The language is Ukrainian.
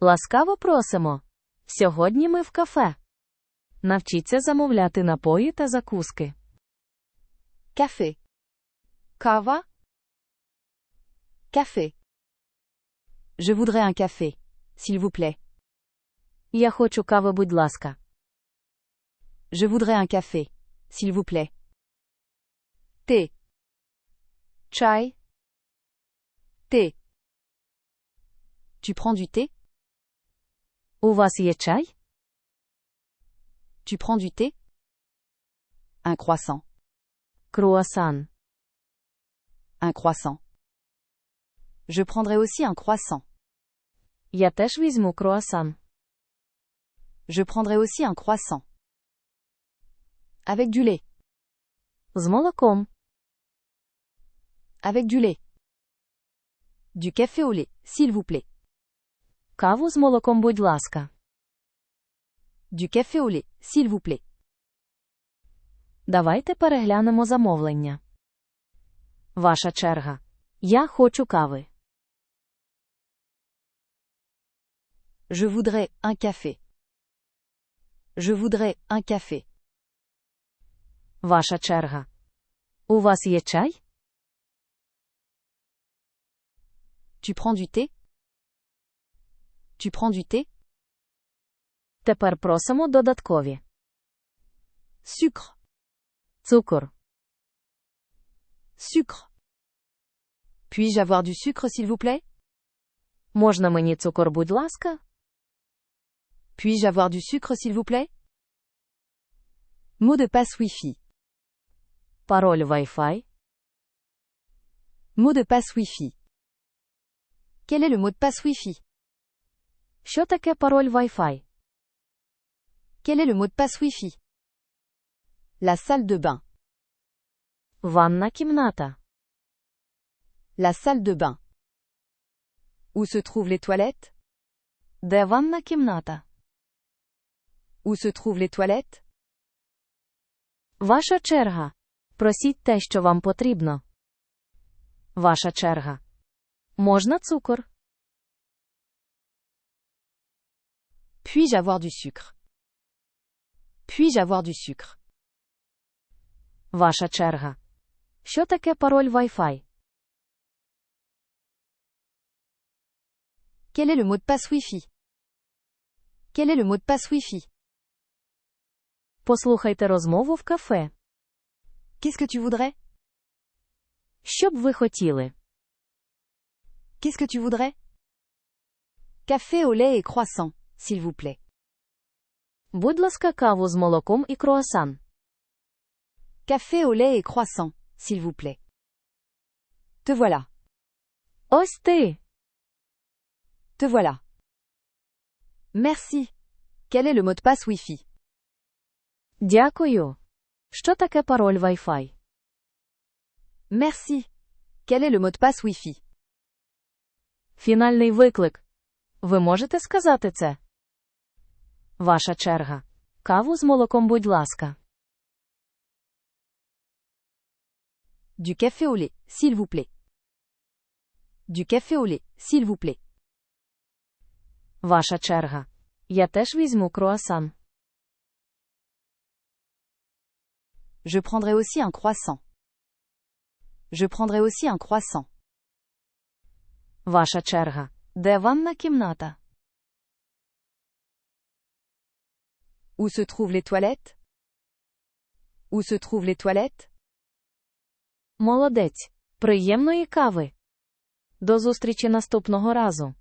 Ласкаво просимо. Сьогодні ми в кафе. Навчіться замовляти напої та закуски. Café. Kava. Café. Je voudrais un café, s'il vous plaît. Я хочу кави, будь ласка. Je voudrais un café, s'il vous plaît. Thé. Chai. Thé. Tu prends du thé У вас є чай? Tu prends du thé Un croissant. Круасан. Un croissant. Je prendrai aussi un croissant. Я теж візьму круасан. Je prendrai aussi un croissant. Avec du lait. З молоком. Avec du lait. Du café au lait, s'il vous plaît. Каву з молоком, будь ласка. Du café au lait, s'il vous plaît. Давайте переглянемо замовлення. Ваша черга. Я хочу кави. Je voudrais un café. Je voudrais un café. Ваша черга. У вас є чай? Tu prends du thé Tu prends du thé Тепер просимо додаткові. Sucre. Цукор. Sucre. Puis-je avoir du sucre, s'il vous plaît Можна мені цукор, будь ласка? Puis-je avoir du sucre, s'il vous plaît Mot de passe Wi-Fi. Пароль Wi-Fi. Mot de passe Wi-Fi. Quel est le mot de passe Wi-Fi Що таке пароль Wi-Fi? Quel est le mot de passe Wi-Fi La salle de bain. Ванна кімната. La salle de bain. Où se trouvent les toilettes Де ванна кімната? Où se trouvent les toilettes Ваша черга. Просіть те, що вам потрібно. Ваша черга. Можна цукор? Puis-je avoir du sucre Puis-je avoir du sucre Ваша черга. Що таке пароль Wi-Fi? Quel est le mot de passe Wi-Fi Quel est le mot de passe Wi-Fi Послухайте розмову в кафе. Qu'est-ce que tu voudrais Що б ви хотіли? Qu'est-ce que tu voudrais Café au lait et croissant, s'il vous plaît. Будь ласка, каву з молоком і круасан. Café au lait et croissant, s'il vous plaît. Te voilà. Ось ти. Te voilà. Merci. Quel est le mot de passe Wi-Fi Дякую. Що таке пароль Wi-Fi? Merci. Quel est le mot de passe Wi-Fi Фінальний виклик. Ви можете сказати це? Ваша черга. Каву з молоком, будь ласка. Du café au lait, s'il vous plaît. Du café au lait, s'il vous plaît. Ваша черга. Я теж візьму круасан. Je prendrai aussi un croissant. Je prendrai aussi un croissant. Ваша черга. Де ванна кімната? Où se trouvent les toilettes Où se trouvent les toilettes Молодець. Приємної кави. До зустрічі наступного разу.